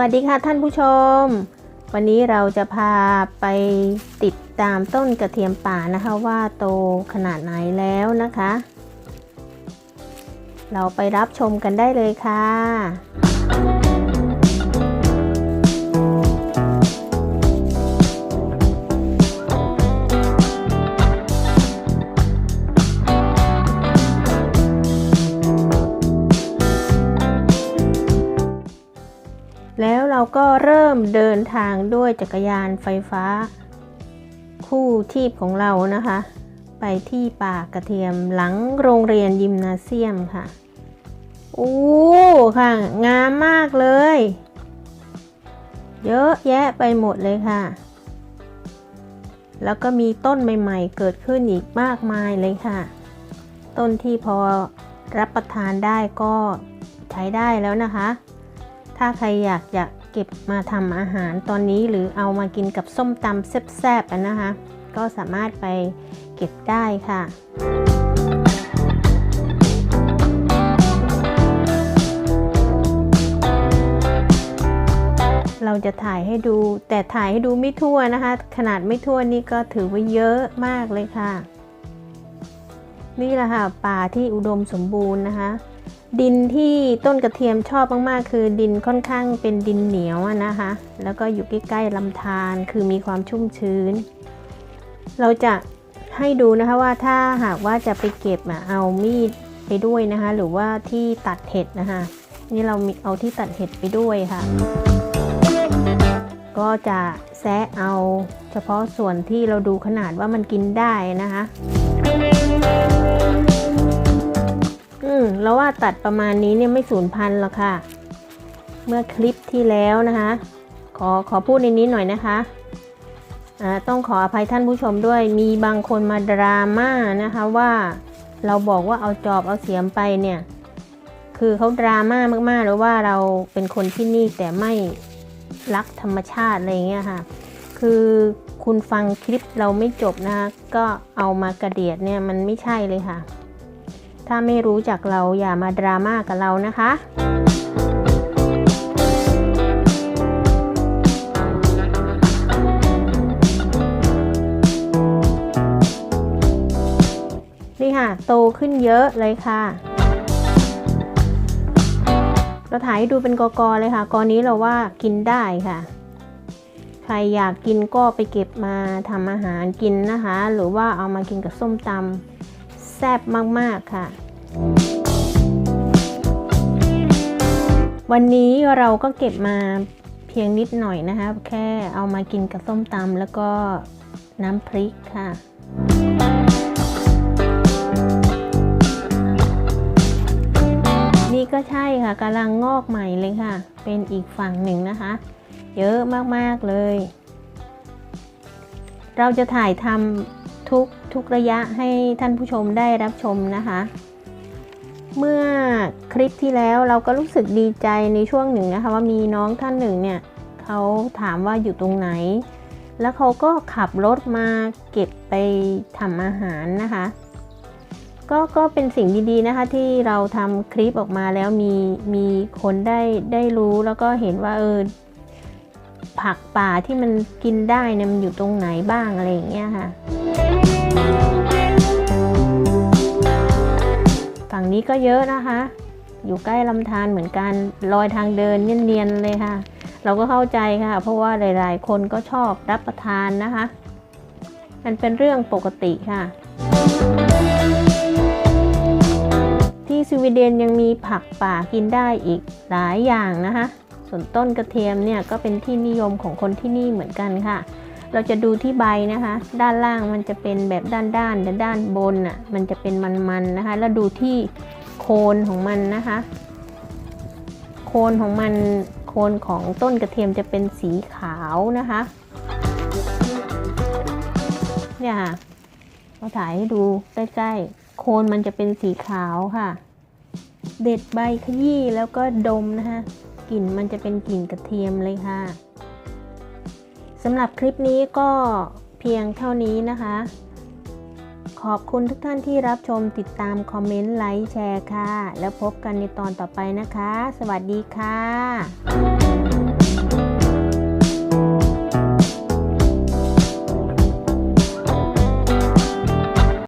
วัสดีค่ะท่านผู้ชม วันนี้เราจะพาไปติดตามต้นกระเทียมป่านะคะว่าโตขนาดไหนแล้วนะคะ เราไปรับชมกันได้เลยค่ะ เราก็เริ่มเดินทางด้วยจักรยานไฟฟ้า คู่ทีพของเรานะคะ ไปที่ป่ากระเทียมหลังโรงเรียนยิมนาเซียมค่ะโอ้ค่ะ งามมากเลย เยอะแยะไปหมดเลยค่ะ แล้วก็มีต้นใหม่ๆ เกิดขึ้นอีกมากมายเลยค่ะ ต้นที่พอรับประทานได้ก็ใช้ได้แล้วนะคะ ถ้าใครอยากจะ เก็บมาทำอาหารตอนนี้หรือเอามากินกับส้มตำแซ่บๆนะคะ ก็สามารถไปเก็บได้ค่ะเราจะถ่ายให้ดู แต่ถ่ายให้ดูไม่ทั่วนะคะ ขนาดไม่ทั่วนี่ก็ถือว่าเยอะมากเลยค่ะ นี่แหละค่ะป่าที่อุดมสมบูรณ์นะคะ ดินที่ต้นกระเทียมชอบมากๆ คือดินค่อนข้างเป็นดินเหนียวนะคะ แล้วก็อยู่ใกล้ๆลำธารคือมีความชุ่มชื้น เราจะให้ดูนะคะว่าถ้าหากว่าจะไปเก็บอะเอามีดไปด้วยนะคะ หรือว่าที่ตัดเห็ดนะคะ นี่เรามีเอาที่ตัดเห็ดไปด้วยค่ะ ก็จะแซะเอาเฉพาะส่วนที่เราดูขนาดว่ามันกินได้นะคะ แล้วว่าตัดประมาณนี้เนี่ยไม่สูญพันธุ์หรอกค่ะ เมื่อคลิปที่แล้วนะคะ ขอขอพูดในนี้หน่อยนะคะต้องขออภัยท่านผู้ชมด้วย มีบางคนมาดราม่านะคะว่าเราบอกว่าเอาจอบเอาเสียมไปเนี่ย คือเขาดราม่ามากๆหรือว่าเราเป็นคนที่นี่แต่ไม่รักธรรมชาติอะไรเงี้ยค่ะ คือคุณฟังคลิปเราไม่จบนะคะก็เอามากระเดียดเนี่ยมันไม่ใช่เลยค่ะ ถ้าไม่รู้จักเราอย่ามาดราม่ากับเรานะคะนี่ค่ะ โตขึ้นเยอะเลยค่ะ เราถ่ายให้ดูเป็นกอกอเลยค่ะ กอนี้เราว่ากินได้ค่ะ ใครอยากกินก็ไปเก็บมาทำอาหารกินนะคะ หรือว่าเอามากินกับส้มตำ แซ่บมาก ๆ ค่ะ วันนี้เราก็เก็บมาเพียงนิดหน่อยนะคะ แค่เอามากินกับส้มตำแล้วก็น้ำพริกค่ะนี่ก็ใช่ค่ะกำลังงอกใหม่เลยค่ะ เป็นอีกฝั่งหนึ่งนะคะ เยอะมาก ๆ เลย เราจะถ่ายทำทุก ทุกระยะให้ท่านผู้ชมได้รับชมนะคะ เมื่อคลิปที่แล้วเราก็รู้สึกดีใจในช่วงหนึ่งนะคะ ว่ามีน้องท่านหนึ่งเนี่ยเขาถามว่าอยู่ตรงไหน แล้วเขาก็ขับรถมาเก็บไปทำอาหารนะคะ ก็ก็เป็นสิ่งดีๆนะคะที่เราทำคลิปออกมาแล้วมีมีคนได้ได้รู้แล้วก็เห็นว่าเออ ผักป่าที่มันกินได้เนี่ยมันอยู่ตรงไหนบ้างอะไรอย่างเงี้ยค่ะฝั่งนี้ก็เยอะนะคะ อยู่ใกล้ลำธารเหมือนกันรอยทางเดินเนียนๆเลยค่ะ เราก็เข้าใจค่ะ เพราะว่าหลายๆ คนก็ชอบรับประทานนะคะ มันเป็นเรื่องปกติค่ะ ที่สวีเดนยังมีผักป่ากินได้อีกหลายอย่างนะคะ ส่วนต้นกระเทียมเนี่ยก็เป็นที่นิยมของคนที่นี่เหมือนกันค่ะ เราจะดูที่ใบนะคะ ด้านล่างมันจะเป็นแบบด้านๆแต่ด้านบนอะมันจะเป็นมันๆนะคะ แล้วดูที่โคนของมันนะคะ โคนของมันโคนของต้นกระเทียมจะเป็นสีขาวนะคะเนี่ยค่ะเราถ่ายให้ดูใกล้ๆ โคนมันจะเป็นสีขาวค่ะ เด็ดใบขยี้แล้วก็ดมนะคะ กลิ่นมันจะเป็นกลิ่นกระเทียมเลยค่ะสำหรับคลิปนี้ก็เพียงเท่านี้นะคะ ขอบคุณทุกท่านที่รับชมติดตามคอมเมนต์ไลค์แชร์ค่ะ แล้วพบกันในตอนต่อไปนะคะ สวัสดีค่ะ